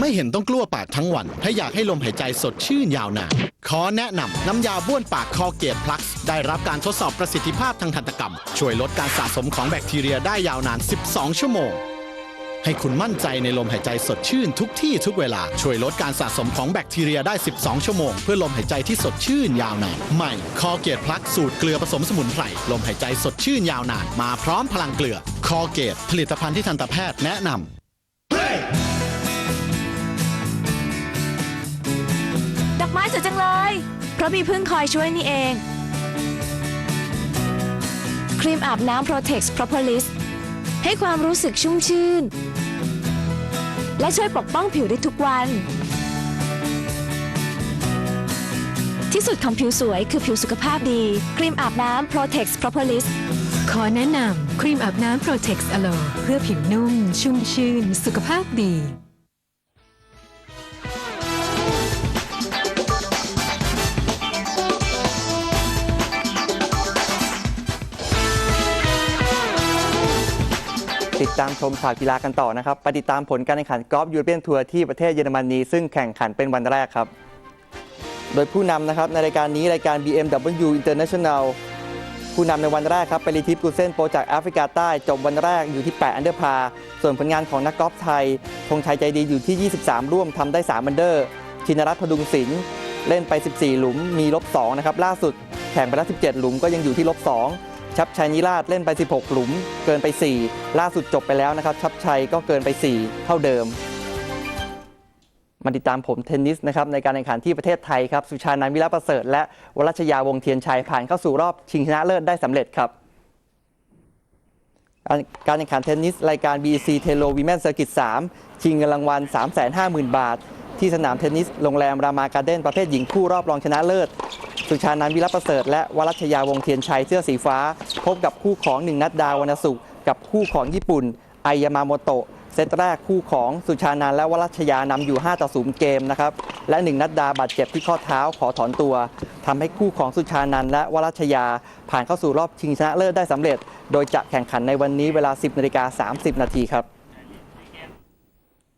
ไม่เห็นต้องกลัวปากทั้งวัน ถ้าอยากให้ลมหายใจสดชื่นยาวนานขอแนะนำน้ำยาบ้วนปากคอเกตพลักได้รับการทดสอบประสิทธิภาพทางทันตกรรม ช่วยลดการสะสมของแบคทีเรียได้ยาวนาน 12 ชั่วโมง ให้คุณมั่นใจในลมหายใจสดชื่นทุกที่ทุกเวลา ช่วยลดการสะสมของแบคทีเรียได้ 12 ชั่วโมง เพื่อลมหายใจที่สดชื่นยาวนาน ใหม่คอเกตพลักสูตรเกลือผสมสมุนไพรลมหายใจสดชื่นยาวนาน มาพร้อมพลังเกลือคอเกตผลิตภัณฑ์ที่ทันตแพทย์แนะนำ อกไม้สวยจังเลย เพราะมีพึ่งคอยช่วยนี่เอง ครีมอาบน้ำ Protex Propolis ให้ความรู้สึกชุ่มชื่น และช่วยปกป้องผิวได้ทุกวัน ที่สุดของผิวสวยคือผิวสุขภาพดี ครีมอาบน้ำ Protex Propolis ขอแนะนำครีมอาบน้ำ Protex Aloe เพื่อผิวนุ่ม ชุ่มชื่น สุขภาพดี ติดตามชมข่าวกีฬากันต่อนะครับไปติดตามผลการแข่งขันกอล์ฟยูโรเปียนทัวร์ที่ประเทศเยอรมนีซึ่งแข่งขันเป็นวันแรกครับ โดยผู้นำนะครับในรายการนี้รายการ BMW International ผู้นำในวันแรกครับเป็นลีทิปกูเซนโปรจากแอฟริกาใต้จบวันแรกอยู่ที่ 8 อันเดอร์พา ส่วนผลงานของนักกอล์ฟไทยธงชัยใจดีอยู่ที่ 23 ร่วมทำได้ 3 อันเดอร์ ชินรัตน์พดุงศิลป์เล่นไป 14 หลุมมีลบ2นะครับล่าสุดแข่งไปแล้ว17 หลุมก็ยังอยู่ที่ลบ2 ชับชัยนิราชเล่นไป 16 หลุม เกินไป 4 ล่าสุดจบไปแล้วนะครับ ชับชัยก็เกินไป 4 เท่าเดิม มาติดตามผมเทนนิสนะครับในการแข่งขันที่ประเทศไทยครับ สุชานันวิรประเสริฐ และวรัชยาวงเทียนชัยผ่านเข้าสู่รอบชิงชนะเลิศได้สำเร็จครับการการแข่งขันเทนนิส รายการ BEC t e l o Women Circuit 3 ชิงเงินรางวัล 350,000 บาท ที่สนามเทนนิสโรงแรม รามาการ์เด้นประเภทหญิงคู่รอบรองชนะเลิศ สุชานันท์วิรัประเสริฐ และวรัชยาวงเทียนชัยเสื้อสีฟ้า พบกับคู่ของหนึ่งนัดดาววรรณสุข กับคู่ของญี่ปุ่นไอยามาโมโตะเซตแรกคู่ของสุชานันท์และวรัชยานำอยู่ 5 ต่อ 0 เกมนะครับ และหนึ่งนัดดาบาดเจ็บที่ข้อเท้าขอถอนตัวทำให้คู่ของสุชานันท์และวรัชยา ผ่านเข้าสู่รอบชิงชนะเลิศได้สำเร็จ โดยจะแข่งขันในวันนี้เวลา 10นาฬิกา30 นาทีครับ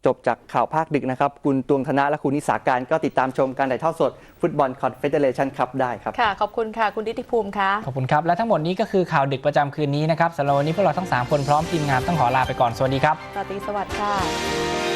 จบจากข่าวภาคดึกนะครับ คุณตวงธนะและคุณนิสาการก็ติดตามชมการถ่ายทอดสด ฟุตบอลคอนเฟเดเรชันคัพได้ครับ ค่ะ ขอบคุณค่ะ คุณทิติภูมิค่ะ ขอบคุณครับ และทั้งหมดนี้ก็คือข่าวดึกประจำคืนนี้นะครับสำหรับวันนี้พวกเราทั้ง 3 คนพร้อมทีมงานต้องขอลาไปก่อน สวัสดีครับสวัสดีสวัสดีค่ะ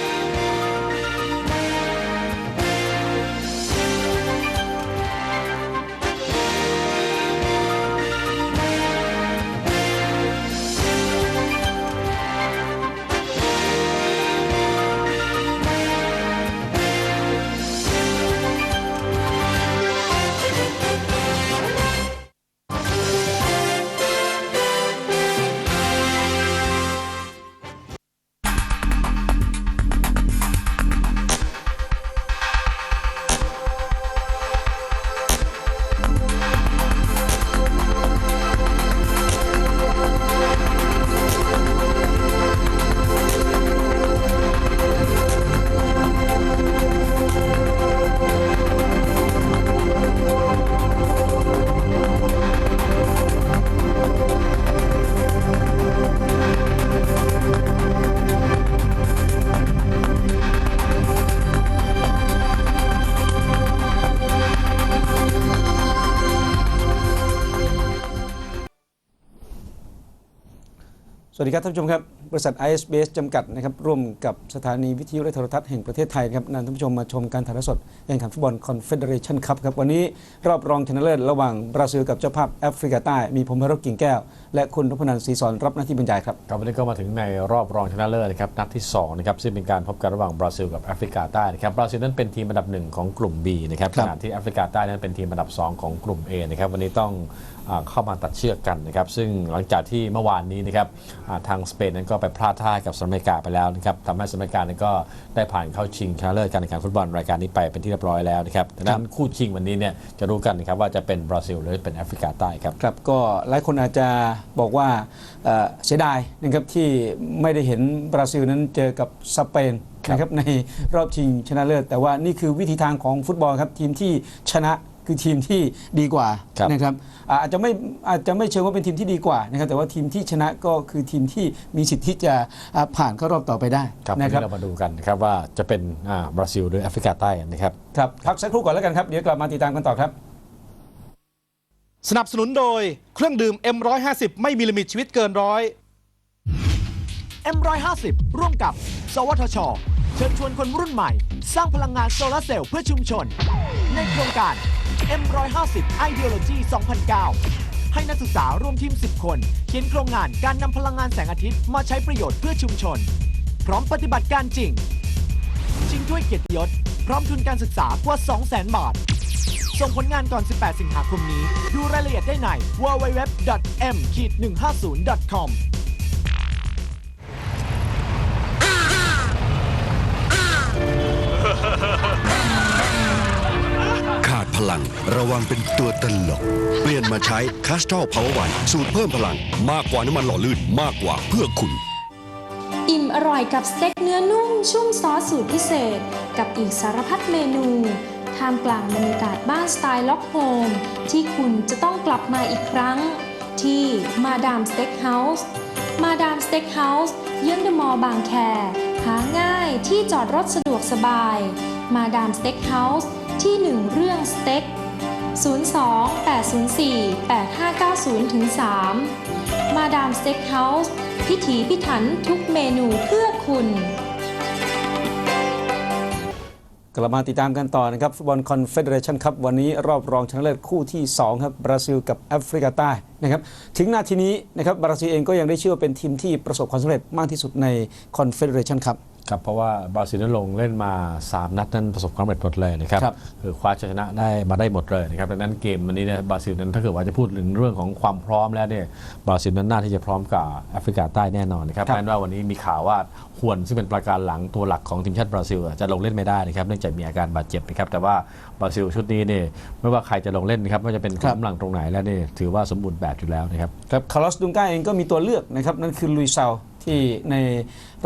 ดีครับท่านผู้ชมครับ บริษัท ISBS จำกัดนะครับร่วมกับสถานีวิทยุและโทรทัศน์แห่งประเทศไทยครับนำท่านผู้ชมมาชมการถ่ายทอดสดแข่งขันฟุตบอลคอนเฟเดเรชันคัพครับวันนี้รอบรองชนะเลิศระหว่างบราซิลกับเจ้าภาพแอฟริกาใต้ มีผมพรบกิ่งแก้ว และคุณนพนันท์ศรีสอนรับหน้าที่บรรยายครับครับวันนี้ก็มาถึงในรอบรองชนะเลิศนะครับนัดที่2นะครับซึ่งเป็นการพบกันระหว่างบราซิลกับแอฟริกาใต้นะครับบราซิลนั้นเป็นทีมอันดับหนึ่งของกลุ่ม B นะครับครัขบณะที่แอฟริกาใต้นั้นเป็นทีมอันดับ 2 ของกลุ่ม A นะครับวันนี้ต้องอา เข้ามาตัดเชือกกันนะครับซึ่งหลังจากที่เมื่อวานนี้นะครับอ่าทางสเปนนั้นก็ไปพลาดท่ากับสหรัฐอเมริกาไปแล้วนะครับทำให้สหรัฐอเมริกานั้นก็ได้ผ่านเข้าชิงชนะเลิศการแข่งขันฟุตบอลรายการนี้ไปเป็นที่เรียบร้อยแล้วนะครับดังนั้นคู่ชิงวันนี้เนี่ยจะรู้กันนะครับว่าจะเป็นบราซิลหรือเป็นแอฟริกาใต้ครับครับก็หลายคนอาจจะบอกว่าเอ่อเสียดายนะครับที่ไม่ได้เห็นบราซิลนั้นเจอกับสเปนนะครับในรอบชิงชนะเลิศแต่ว่านี่คือวิธีทางของฟุตบอลครับทีมที่ชนะ คือทีมที่ดีกว่าครับนะครับอ่าอาจจะไม่อาจจะไม่เชิงว่าเป็นทีมที่ดีกว่านะครับแต่ว่าทีมที่ชนะก็คือทีมที่มีสิทธิ์ที่จะอ่าผ่านเข้ารอบต่อไปได้ครับวันนะครันี้บเรามาดูกันนะครับว่าจะเป็นอ่าบราซิลหรือแอฟริกาใต้นะครับ ครับพักสักครู่ก่อนแล้วกันครับ เดี๋ยวกลับมาติดตามกันต่อครับ สนับสนุนโดยเครื่องดื่ม M150 ไม่มีลิมิตชีวิตเกินร้อย M150 ร่วมกับ สวทช เชิญชวนคนรุ่นใหม่ สร้างพลังงานโซลาร์เซลล์เพื่อชุมชน ในโครงการ M150 Ideology 2009 ให้นักศึกษาร่วมทีม 10 คน เขียนโครงงานการนำพลังงานแสงอาทิตย์มาใช้ประโยชน์เพื่อชุมชน พร้อมปฏิบัติการจริง ชิงถ้วยเกียรติยศ พร้อมทุนการศึกษากว่า 200,000 บาท ส่งผลงานก่อน 18 สิงหาคมนี้ ดูรายละเอียดได้ใน www.m-150.com พลัง ระวังเป็นตัวตลก เปลี่ยนมาใช้ c a s t r o l Power One สูตรเพิ่มพลัง มากกว่าน้ำมันหล่อลื่นมากกว่าเพื่อคุณ อิ่มอร่อยกับสเต็กเนื้อนุ่ม ชุ่มซอสสูตรพิเศษ กับอีกสารพัดเมนูท่ามกลางบรรยากาศบ้านสไตล์ล็อกโฮมที่คุณจะต้องกลับมาอีกครั้ง ที่มาดามสเต็กเฮาส์มาดามสเต็กเฮาส์เยื้องเดอะมอลล์บางแค หาง่ายที่จอดรถสะดวกสบาย มาดามสเต็กเฮาส์ ที่หนึ่งเรื่องสเต็ก 02 804 8590ถึง3มาดามสเต็กเฮาส์พิถีพิถันทุกเมนูเพื่อคุณ กลับมาติดตามกันต่อนะครับฟุตบอลคอนเฟเดเรชันครับวันนี้รอบรองชนะเลิศคู่ที่ 2 ครับ บราซิลกับแอฟริกาใต้นะครับถึงนาทีนี้นะครับบราซิลเองก็ยังได้ชื่อว่าเป็นทีมที่ประสบความสำเร็จมากที่สุดในคอนเฟเดเรชันครับ ครับเพราะว่าบราซิลนั้นลงเล่นมา 3 นัดนั้นประสบความสำเร็จหมดเลยนะครับครับ คือคว้าชัยชนะได้มาได้หมดเลยนะครับดังนั้นเกมวันนี้เนี่ยบราซิลนั้นถ้าเกิดว่าจะพูดถึงเรื่องของความพร้อมแล้วเนี่ยบราซิลนั้นน่าที่จะพร้อมกับแอฟริกาใต้แน่นอนนะครับครับ แม้ว่าวันนี้มีข่าวว่าฮวนซึ่งเป็นประการหลังตัวหลักของทีมชาติบราซิลอะจะลงเล่นไม่ได้นะครับเนื่องจากมีอาการบาดเจ็บนะครับแต่ว่าบราซิลชุดนี้เนี่ยไม่ว่าใครจะลงเล่นนะครับไม่ว่าจะเป็นครับกำลังตรงไหนแล้วเนี่ยถือว่าสมบูรณ์แบบอยู่แล้วนะครับ ครับคาร์ลอสดุงก้าเองก็มีตัวเลือกนะครับ นั่นคือลุยเซา ที่ใน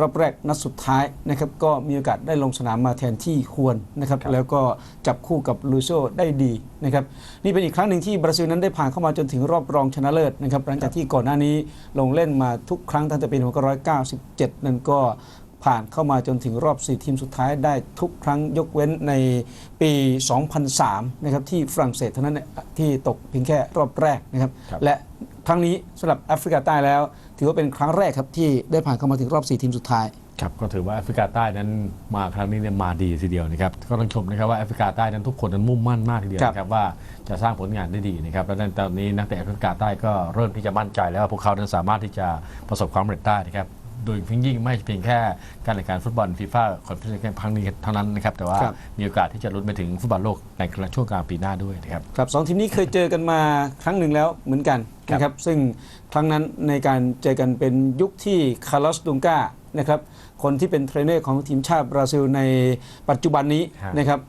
รอบแรกนัดสุดท้ายนะครับก็มีโอกาสได้ลงสนามมาแทนที่ควรนะครับครับแล้วก็จับคู่กับลูโซได้ดีนะครับนี่เป็นอีกครั้งหนึ่งที่บราซิลนั้นได้ผ่านเข้ามาจนถึงรอบรองชนะเลิศนะครับหลังจากที่ก่อนหน้านี้ลงเล่นมาทุกครั้งตั้งแต่ปี1997 นั้นก็ผ่านเข้ามาจนถึงรอบ 4 ทีมสุดท้ายได้ทุกครั้งยกเว้นในปี 2003 นะครับที่ฝรั่งเศสเท่านั้นเนี่ยที่ตกเพียงแค่รอบแรกนะครับครับและครั้งนี้สำหรับแอฟริกาใต้แล้ว ถือว่าเป็นครั้งแรกครับที่ได้ผ่านเข้ามาถึงรอบ 4 ทีมสุดท้าย ครับก็ถือว่าแอฟริกาใต้นั้นมาครั้งนี้เนี่ยมาดีทีเดียวนะครับก็ต้องชมนะครับว่าแอฟริกาใต้นั้นทุกคนนั้นมุ่งมั่นมากทีเดียวครับนะครับว่าจะสร้างผลงานได้ดีนะครับและตอนนี้นักเตะแอฟริกาใต้ก็เริ่มที่จะมั่นใจแล้วว่าพวกเขานั้นสามารถที่จะประสบความสำเร็จได้นะครับ โดยยิ่งไม่เพียงแค่การแข่งขันฟุตบอลฟีฟ่าคอนเฟอเรนซ์ครั้งนี้เท่านั้นนะครับ แต่ว่าครับ มีโอกาสที่จะลุ้นไปถึงฟุตบอลโลกในช่วงกลางปีหน้าด้วยนะครับ ครับสองทีมนี้เคยเจอกันมาครั้งหนึ่งแล้วเหมือนกันครับ นะครับซึ่งครั้งนั้นในการเจอกันเป็นยุคที่คาร์ลอสดุงกานะครับคนที่เป็นเทรนเนอร์ของทีมชาติบราซิลในปัจจุบันนี้นะครับ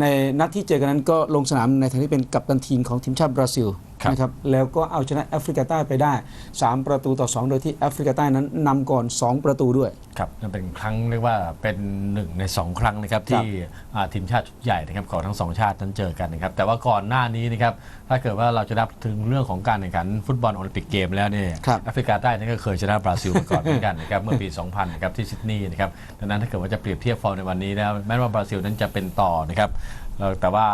ในนัดที่เจอกันนั้นก็ลงสนามในฐานะที่เป็นกัปตันทีมของทีมชาติบราซิล นะครับแล้วก็เอาชนะแอฟริกาใต้ไปได้ 3 ประตูต่อ 2 โดยที่แอฟริกาใต้นั้นนำก่อน 2 ประตูด้วยครับนั่นเป็นครั้งเรียกว่าเป็นหนึ่งในสองครั้งนะครับที่อ่าทีมชาติชุดใหญ่นะครับของทั้งสองชาตินั้นเจอกันนะครับแต่ว่าก่อนหน้านี้นะครับถ้าเกิดว่าเราจะนับถึงเรื่องของการแข่งขันฟุตบอลโอลิมปิกเกมแล้วเนี่ยครับแอฟริกาใต้นั่นก็เคยชนะบราซิลมาก่อนเหมือนกันนะครับเมื่อปี 2000นะครับที่ซิดนีย์นะครับดังนั้นถ้าเกิดว่าจะเปรียบเทียบฟอร์มในวันนี้แล้วแม้ว่าบราซิลนั้นจะเป็นต่อนะครับเราแต่ว่า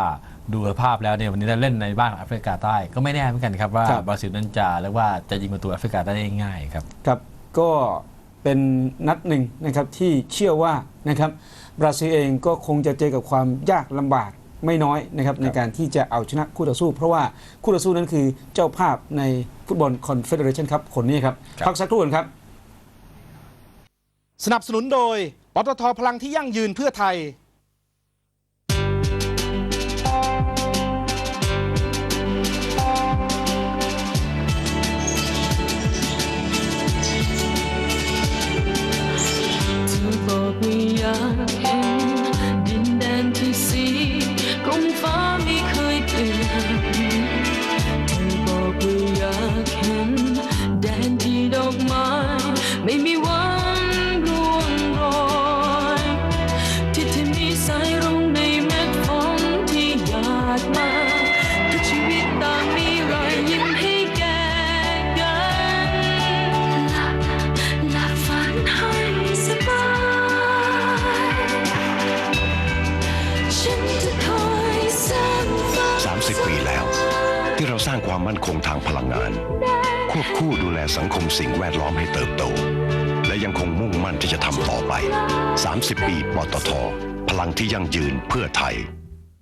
ดูสภาพแล้วเนี่ยวันนี้เราเล่นในบ้านของแอฟริกาใต้ก็ไม่แน่เหมือนกันครับว่าครับ บราซิลนั้นจะเรียกว่าจะยิงประตูแอฟริกาได้ง่ายๆครับ ครับก็เป็นนัดหนึ่งนะครับที่เชื่อว่านะครับบราซิลเองก็คงจะเจอกับความยากลำบากไม่น้อยนะครับในการที่จะเอาชนะคู่ต่อสู้ เพราะว่าคู่ต่อสู้นั้นคือเจ้าภาพในฟุตบอลคอนเฟเดเรชันครับคนนี้ครับครับ พักสักครู่ก่อนครับ สนับสนุนโดยปตทพลังที่ยั่งยืนเพื่อไทย ความมั่นคงทางพลังงาน ควบคู่ดูแลสังคมสิ่งแวดล้อมให้เติบโต และยังคงมุ่งมั่นที่จะทำต่อไป 30 ปีปตทพลังที่ยั่งยืนเพื่อไทย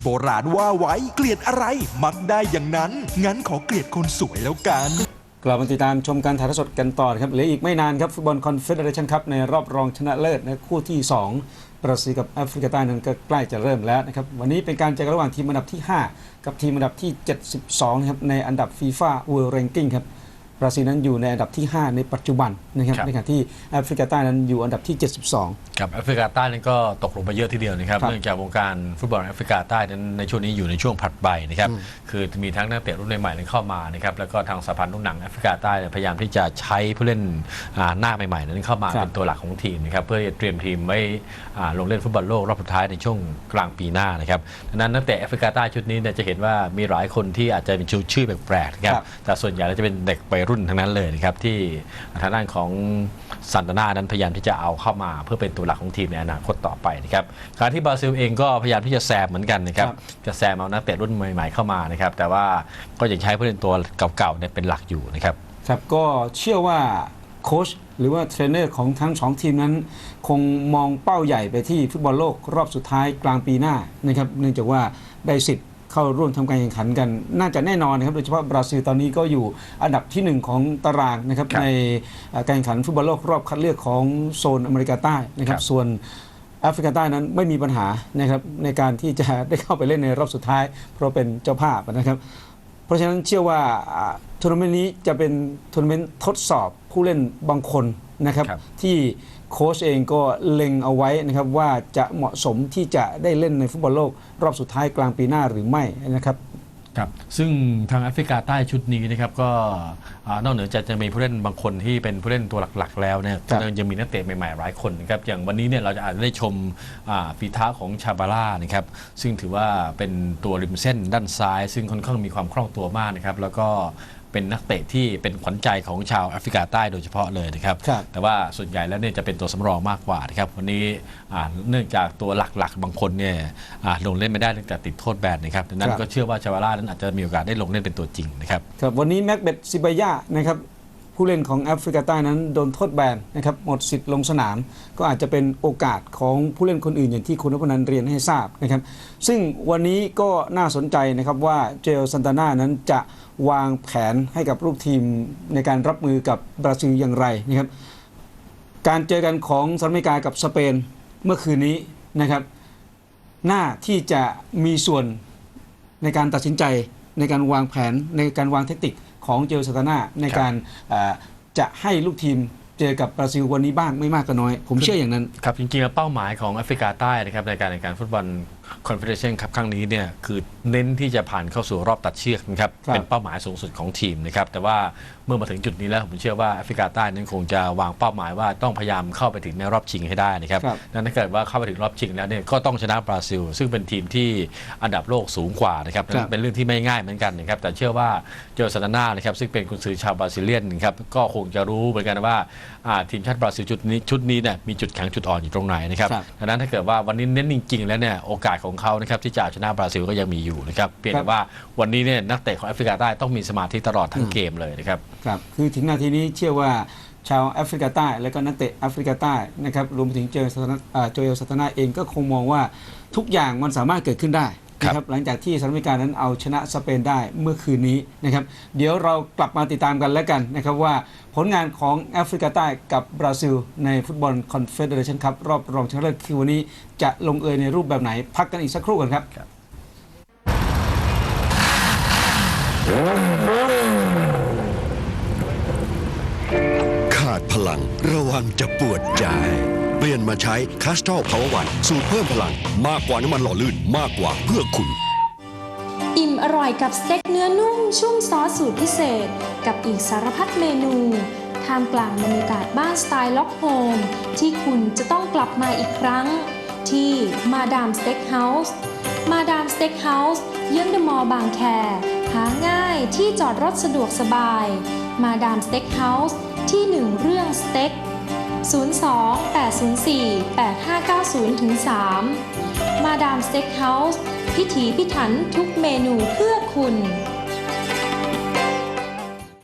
โบราณว่าไว้เกลียดอะไร มักได้อย่างนั้น งั้นขอเกลียดคนสวยแล้วกัน กลับมาติดตามชมการถ่ายทอดสดกันต่อครับเหลืออีกไม่นานครับฟุตบอลคอนเฟเดเรชันครับในรอบรองชนะเลิศในคู่ที่ 2 บราซิลกับแอฟริกาใต้นั้นก็ใกล้จะเริ่มแล้วนะครับวันนี้เป็นการเจอกันระหว่างทีมอันดับที่ 5 กับทีมอันดับที่ 72นะครับในอันดับฟีฟ่าเวิลด์เรนกิ้งครับ บราซิลนั้นอยู่ในอันดับที่ 5 ในปัจจุบันนะครับครับ ในขณะที่แอฟริกาใต้นั้นอยู่อันดับที่ 72 ครับแอฟริกาใต้นั้นก็ตกลงไปเยอะทีเดียวนะครับครับเนื่องจากวงการฟุตบอลแอฟริกาใต้นั้นในช่วงนี้อยู่ในช่วงผัดใบนะครับคือมีทั้งนักเตะรุ่นใหม่ๆนั้นเข้ามานะครับแล้วก็ทางสหพันธ์ลูกหนังแอฟริกาใต้เนี่ยพยายามที่จะใช้ผู้เล่นอ่าหน้าใหม่ๆนั้นเข้ามาครับ เป็นตัวหลักของทีมนะครับเพื่อจะเตรียมทีมไว้อ่าลงเล่นฟุตบอลโลกรอบสุดท้ายในช่วงกลางปีหน้านะครับดังนั้นนักเตะแอฟริกาใต้ชุดนี้เนี่ยจะเห็นว่ามีหลายคนที่อาจจะมีชื่อแปลกๆนะครับครับ แต่ส่วนใหญ่แล้วจะเป็นเด็กวัยรุ่นทั้งนั้นเลยนะครับที่ทางด้านของซันตานานั้นพยายามที่จะเอาเข้ามาเพื่อเป็นตัวหลักของทีมในอนาคตต่อไปนะครับขณะที่บราซิลเองก็พยายามที่จะแซมเหมือนกันนะครับรบจะแซมเอานักเตะรุ่นใหม่ๆเข้ามานะครับแต่ว่าก็ยังใช้ผู้เล่นตัวเก่าๆเนี่ยเป็นหลักอยู่นะครับครับก็เชื่อว่าโค้ชหรือว่าเทรนเนอร์ของทั้งสองทีมนั้น คงมองเป้าใหญ่ไปที่ฟุตบอลโลกรอบสุดท้ายกลางปีหน้านะครับเนื่องจากว่าได้สิทธิ์ เข้าร่วมทำการแข่งขันกัน น่าจะแน่นอนนะครับโดยเฉพาะบราซิลตอนนี้ก็อยู่อันดับที่หนึ่งของตารางนะครับครับในเอ่อการแข่งขันฟุตบอลโลกรอบคัดเลือกของโซนอเมริกาใต้นะครัครับบส่วนแอฟริกาใต้นั้นไม่มีปัญหานะครับในการที่จะได้เข้าไปเล่นในรอบสุดท้าย เพราะเป็นเจ้าภาพนะครับ เพราะฉะนั้นเชื่อว่าอ่าทัวร์นาเมนต์นี้จะเป็นทัวร์นาเมนต์ทดสอบผู้เล่นบางคนนะครับครับที่ โค้ชเองก็เล็งเอาไว้นะครับว่าจะเหมาะสมที่จะได้เล่นในฟุตบอลโลก รอบสุดท้ายกลางปีหน้าหรือไม่นะครับครับซึ่งทางแอฟริกาใต้ชุดนี้นะครับก็อ่านอกเหนือจากจะมีผู้เล่นบางคนที่เป็นผู้เล่นตัวหลักๆ แล้วเนี่ยครับยังมีนักเตะใหม่ๆหลายคนนะครับอย่างวันนี้เนี่ยเราจะอาจจะได้ชมอ่าฝีเท้าของชาบาร่านะครับซึ่งถือว่าเป็นตัวริมเส้นด้านซ้าย ซึ่งค่อนข้างมีความคล่องตัวมากนะครับแล้วก็ เป็นนักเตะที่เป็นขวัญใจของชาวแอฟริกาใต้โดยเฉพาะเลยนะครับ ครับ แต่ว่าส่วนใหญ่แล้วเนี่ยจะเป็นตัวสำรองมากกว่านะครับวันนี้อ่าเนื่องจากตัวหลักๆ บางคนเนี่ยอ่าลงเล่นไม่ได้เนื่องจากติดโทษแบนนะครับดังนั้นครับ ก็เชื่อว่าชาวาร่านั้นอาจจะมีโอกาสได้ลงเล่นเป็นตัวจริงนะครับ ครับวันนี้แม็กเบตซิบายานะครับ ผู้เล่นของแอฟริกาใต้นั้นโดนโทษแบนนะครับหมดสิทธิ์ลงสนาม ก็อาจจะเป็นโอกาสของผู้เล่นคนอื่นอย่างที่คุณนพนันเรียนให้ทราบนะครับ ซึ่งวันนี้ก็น่าสนใจนะครับว่าเจลซันตาน่านั้นจะวางแผนให้กับลูกทีมในการรับมือกับบราซิลอย่างไรนะครับการเจอกันของสหรัฐอเมริกากับสเปนเมื่อคืนนี้นะครับหน่าที่จะมีส่วนในการตัดสินใจในการวางแผนในการวางเทคนิค ของเจลสตานาในการเอ่อจะให้ลูกทีมเจอกับบราซิลวันนี้บ้างไม่มากก็น้อย ผมเชื่ออย่างนั้น ครับ จริงๆแล้วเป้าหมายของแอฟริกาใต้นะครับในการแข่งขันฟุตบอล คอนเฟเดเรชันครับครั้งนี้เนี่ยคือเน้นที่จะผ่านเข้าสู่รอบตัดเชือกนะครับครับ เป็นเป้าหมายสูงสุดของทีมนะครับแต่ว่าเมื่อมาถึงจุดนี้แล้วผมเชื่อว่าแอฟริกาใต้นั้นคงจะวางเป้าหมายว่าต้องพยายามเข้าไปถึงในรอบชิงให้ได้นะครับครับ นั้นถ้าเกิดว่าเข้าไปถึงรอบชิงแล้วเนี่ยก็ต้องชนะบราซิล ซึ่งเป็นทีมที่อันดับโลกสูงกว่านะครับครับเป็นเรื่องที่ไม่ง่ายเหมือนกันนะครับแต่เชื่อว่าเจอซานาน่านะครับซึ่งเป็นกุนซือชาวบราซิเลียนนะครับก็คงจะรู้เหมือนกันว่าอ่าทีมชาติบราซิลชุดนี้ชุดนี้เนี่ยมีจุดแข็งจุดอ่อนอยู่ตรงไหนนะครับครับ ดังนั้นถ้าเกิดว่าวันนี้เน้นจริงๆแล้วเนี่ยโอกาสของเขานะครับที่จะเอาชนะบราซิลก็ยังมีอยู่นะครับเพียงครัแต่บว่าวันนี้เนี่ยนักเตะของแอฟริกาใต้ต้องมีสมาธิตลอดทั้งเกมเลยนะครับครับคือถึงนาทีนี้เชื่อว่าชาวแอฟริกาใต้ และก็นักเตะแอฟริกาใต้นะครับรวมไปถึงเจอสถานะอ่าโจเอลสตานาเองก็คงมองว่าทุกอย่างมันสามารถเกิดขึ้นได้ นะครับหลังจากที่สหรัฐอเมริกานั้นเอาชนะสเปนได้เมื่อคืนนี้นะครับเดี๋ยวเรากลับมาติดตามกันแล้วกันนะครับว่าผลงานของแอฟริกาใต้กับบราซิล ในฟุตบอลคอนเฟเดเรชันคัพรอบรองชนะเลิศคือวันนี้จะลงเอยในรูปแบบไหน พักกันอีกสักครู่กันครับขาดพลังระวังจะปวดใจ เปลี่ยนมาใช้คาสตอลพาวเวอร์วันสูตรเพิ่มพลัง มากกว่าน้ำมันหล่อลื่นมากกว่าเพื่อคุณ อิ่มอร่อยกับสเต็กเนื้อนุ่มชุ่มซอสสูตรพิเศษ กับอีกสารพัดเมนูท่ามกลางบรรยากาศบ้านสไตล์ล็อกโฮมที่คุณจะต้องกลับมาอีกครั้ง ที่มาดามสเต็กเฮาส์มาดามสเต็กเฮาส์เยื้องเดอะมอลล์บางแค หาง่ายที่จอดรถสะดวกสบาย มาดามสเต็กเฮาส์ที่หนึ่งเรื่องสเต็ก 02-804-8590-3มาดามสเต็กเฮาส์พิถีพิถันทุกเมนูเพื่อคุณ